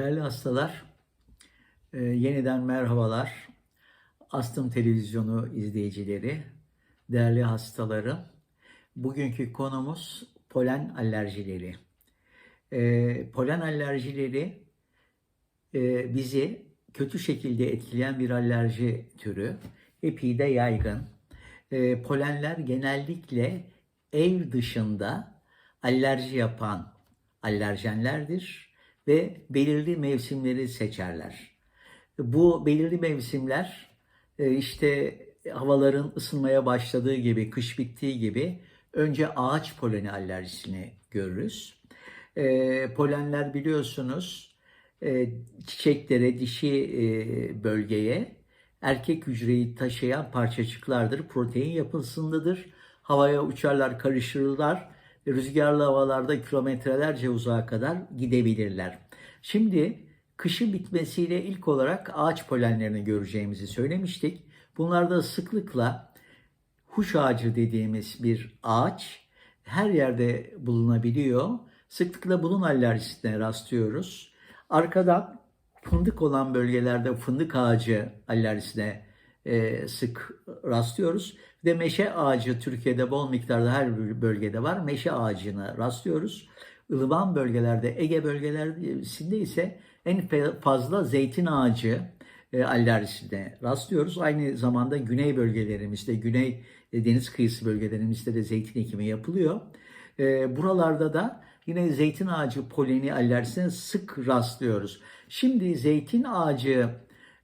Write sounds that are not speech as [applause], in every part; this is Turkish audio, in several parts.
Değerli hastalar, e, yeniden merhabalar. Astım Televizyonu izleyicileri, değerli hastalarım. Bugünkü konumuz polen alerjileri. E, polen alerjileri e, bizi kötü şekilde etkileyen bir alerji türü. Epey de yaygın. E, polenler genellikle ev dışında alerji yapan alerjenlerdir ve belirli mevsimleri seçerler. Bu belirli mevsimler e, işte havaların ısınmaya başladığı gibi, kış bittiği gibi önce ağaç poleni alerjisini görürüz. E, polenler biliyorsunuz e, çiçeklere, dişi bölgeye erkek hücreyi taşıyan parçacıklardır. Protein yapısındadır. Havaya uçarlar, karışırlar. Rüzgarlı havalarda kilometrelerce uzağa kadar gidebilirler. Şimdi kışın bitmesiyle ilk olarak ağaç polenlerini göreceğimizi söylemiştik. Bunlarda sıklıkla huş ağacı dediğimiz bir ağaç her yerde bulunabiliyor. Sıklıkla bunun alerjisine rastlıyoruz. Arkadan fındık olan bölgelerde fındık ağacı alerjisine e, sık rastlıyoruz. De meşe ağacı Türkiye'de bol miktarda her bölgede var. Meşe ağacına rastlıyoruz. Ilıman bölgelerde, Ege bölgelerinde ise en fazla zeytin ağacı e, rastlıyoruz. Aynı zamanda güney bölgelerimizde, güney e, deniz kıyısı bölgelerimizde de zeytin ekimi yapılıyor. E, buralarda da yine zeytin ağacı poleni alerjisine sık rastlıyoruz. Şimdi zeytin ağacı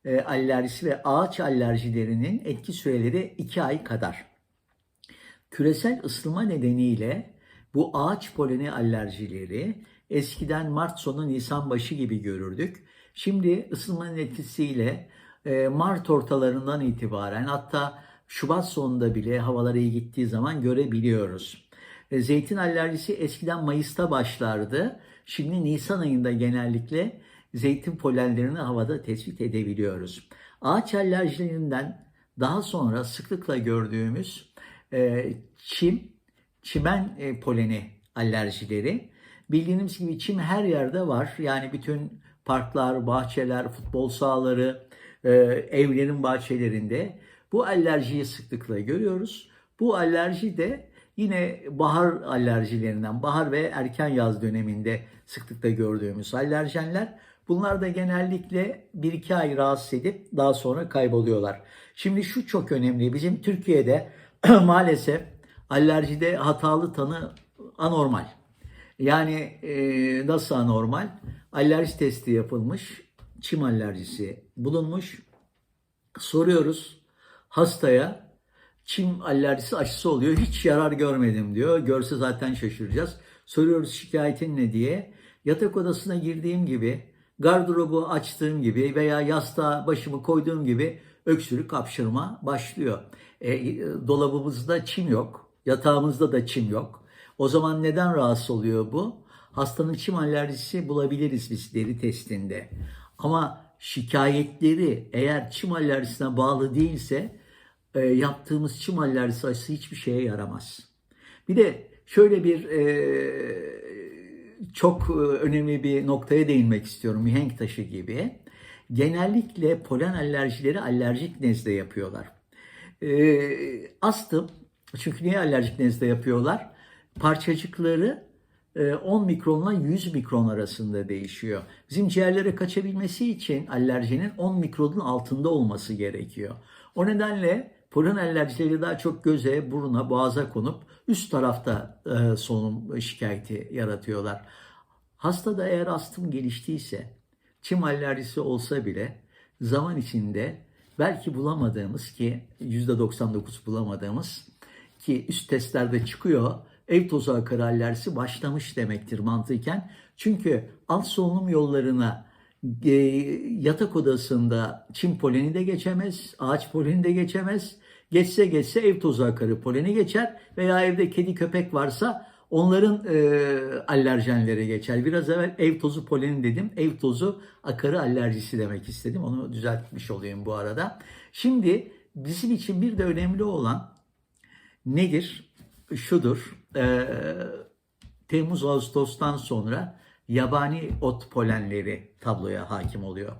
e, alerjisi ve ağaç alerjilerinin etki süreleri 2 ay kadar. Küresel ısınma nedeniyle bu ağaç poleni alerjileri eskiden Mart sonu Nisan başı gibi görürdük. Şimdi ısınmanın etkisiyle e, Mart ortalarından itibaren hatta Şubat sonunda bile havalar iyi gittiği zaman görebiliyoruz. E, zeytin alerjisi eskiden Mayıs'ta başlardı. Şimdi Nisan ayında genellikle zeytin polenlerini havada tespit edebiliyoruz. Ağaç alerjilerinden daha sonra sıklıkla gördüğümüz e, çim, çimen e, poleni alerjileri. Bildiğiniz gibi çim her yerde var. Yani bütün parklar, bahçeler, futbol sahaları, e, evlerin bahçelerinde bu alerjiyi sıklıkla görüyoruz. Bu alerji de yine bahar alerjilerinden, bahar ve erken yaz döneminde sıklıkla gördüğümüz alerjenler. Bunlar da genellikle 1-2 ay rahatsız edip daha sonra kayboluyorlar. Şimdi şu çok önemli. Bizim Türkiye'de [clears throat] maalesef alerjide hatalı tanı anormal. Yani e, nasıl anormal? Alerji testi yapılmış. Çim alerjisi bulunmuş. Soruyoruz hastaya çim alerjisi aşısı oluyor. Hiç yarar görmedim diyor. Görse zaten şaşıracağız. Soruyoruz şikayetin ne diye. Yatak odasına girdiğim gibi, gardırobu açtığım gibi veya yastığa başımı koyduğum gibi öksürük, hapşırma başlıyor. E, dolabımızda çim yok. Yatağımızda da çim yok. O zaman neden rahatsız oluyor bu? Hastanın çim alerjisi bulabiliriz biz deri testinde. Ama şikayetleri eğer çim alerjisine bağlı değilse e, yaptığımız çim alerjisi aşısı hiçbir şeye yaramaz. Bir de şöyle bir e, çok önemli bir noktaya değinmek istiyorum. Mihenk taşı gibi. Genellikle polen alerjileri alerjik nezle yapıyorlar. E, astım, çünkü niye alerjik nezle yapıyorlar? Parçacıkları 10 mikronla 100 mikron arasında değişiyor. Bizim ciğerlere kaçabilmesi için alerjinin 10 mikronun altında olması gerekiyor. O nedenle polen alerjileri daha çok göze, buruna, boğaza konup üst tarafta e, solunum şikayeti yaratıyorlar. Hastada eğer astım geliştiyse, çim alerjisi olsa bile zaman içinde belki bulamadığımız ki %99 bulamadığımız ki üst testlerde çıkıyor ev tozu akarı alerjisi başlamış demektir mantıken. Çünkü alt solunum yollarına e, yatak odasında çim poleni de geçemez, ağaç poleni de geçemez. Geçse geçse ev tozu akarı poleni geçer veya evde kedi köpek varsa onların e, alerjenleri geçer. Biraz evvel ev tozu poleni dedim. Ev tozu akarı alerjisi demek istedim. Onu düzeltmiş olayım bu arada. Şimdi bizim için bir de önemli olan nedir? Şudur. E, Temmuz Ağustos'tan sonra yabani ot polenleri tabloya hakim oluyor.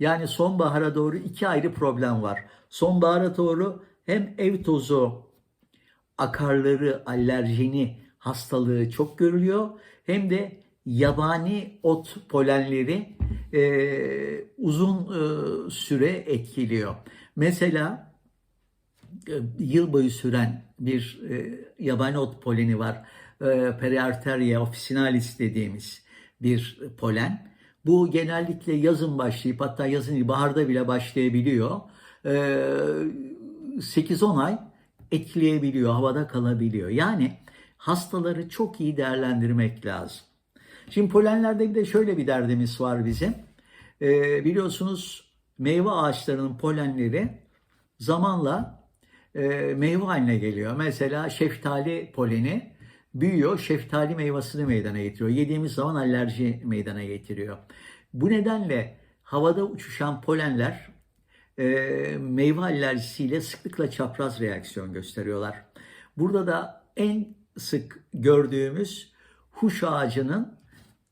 Yani sonbahara doğru iki ayrı problem var. Sonbahara doğru hem ev tozu akarları, alerjini, hastalığı çok görülüyor. Hem de yabani ot polenleri e, uzun e, süre etkiliyor. Mesela e, yıl boyu süren bir e, yabani ot poleni var. E, Periarteria officinalis dediğimiz bir polen. Bu genellikle yazın başlayıp hatta yazın baharda bile başlayabiliyor. E, 8-10 ay etkileyebiliyor, havada kalabiliyor. Yani hastaları çok iyi değerlendirmek lazım. Şimdi polenlerde bir de şöyle bir derdimiz var bizim. Ee, biliyorsunuz meyve ağaçlarının polenleri zamanla e, meyve haline geliyor. Mesela şeftali poleni büyüyor, şeftali meyvasını meydana getiriyor. Yediğimiz zaman alerji meydana getiriyor. Bu nedenle havada uçuşan polenler e, meyve alerjisiyle sıklıkla çapraz reaksiyon gösteriyorlar. Burada da en sık gördüğümüz huş ağacının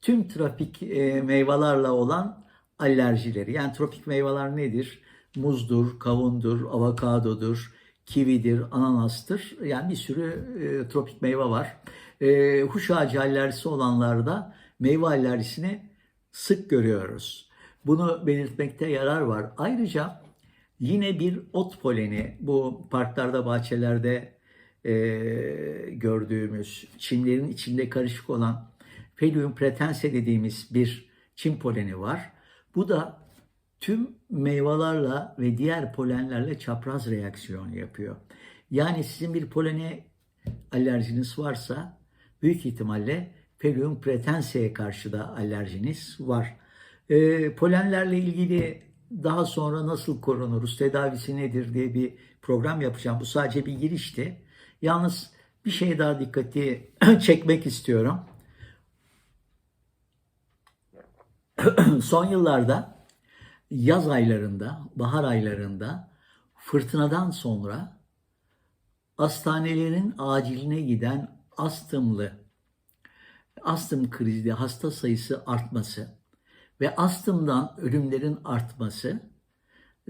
tüm tropik e, meyvelerle olan alerjileri. Yani tropik meyveler nedir? Muzdur, kavundur, avokadodur, kividir, ananastır. Yani bir sürü e, tropik meyve var. E, huş ağacı alerjisi olanlarda meyve alerjisini sık görüyoruz. Bunu belirtmekte yarar var. Ayrıca yine bir ot poleni bu parklarda, bahçelerde e, gördüğümüz çimlerin içinde karışık olan Phelium pretense dediğimiz bir çim poleni var. Bu da tüm meyvelerle ve diğer polenlerle çapraz reaksiyon yapıyor. Yani sizin bir polene alerjiniz varsa büyük ihtimalle Phelium pretense'ye karşı da alerjiniz var. E, polenlerle ilgili daha sonra nasıl korunuruz, tedavisi nedir diye bir program yapacağım. Bu sadece bir girişti. Yalnız bir şey daha dikkati [clears throat] çekmek istiyorum. [clears throat] Son yıllarda yaz aylarında, bahar aylarında fırtınadan sonra hastanelerin aciline giden astımlı, astım krizi hasta sayısı artması ve astımdan ölümlerin artması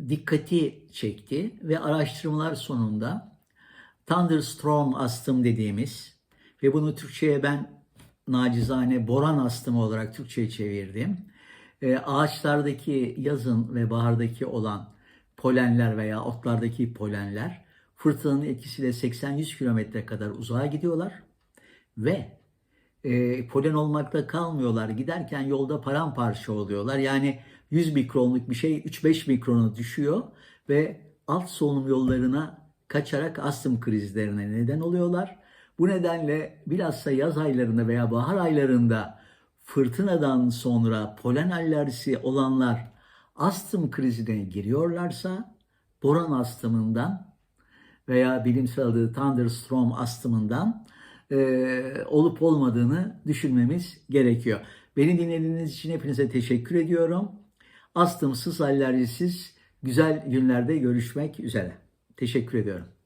dikkati çekti ve araştırmalar sonunda thunderstorm astım dediğimiz ve bunu Türkçe'ye ben nacizane boran astımı olarak Türkçe'ye çevirdim. E, ağaçlardaki yazın ve bahardaki olan polenler veya otlardaki polenler fırtınanın etkisiyle 80-100 kilometre kadar uzağa gidiyorlar ve e, polen olmakta kalmıyorlar. Giderken yolda paramparça oluyorlar. Yani 100 mikronluk bir şey 3-5 mikrona düşüyor ve alt solunum yollarına kaçarak astım krizlerine neden oluyorlar. Bu nedenle bilhassa yaz aylarında veya bahar aylarında fırtınadan sonra polen alerjisi olanlar astım krizine giriyorlarsa boran astımından veya bilimsel adı thunderstorm astımından e, olup olmadığını düşünmemiz gerekiyor. Beni dinlediğiniz için hepinize teşekkür ediyorum. Astımsız, alerjisiz güzel günlerde görüşmek üzere. Teşekkür ediyorum.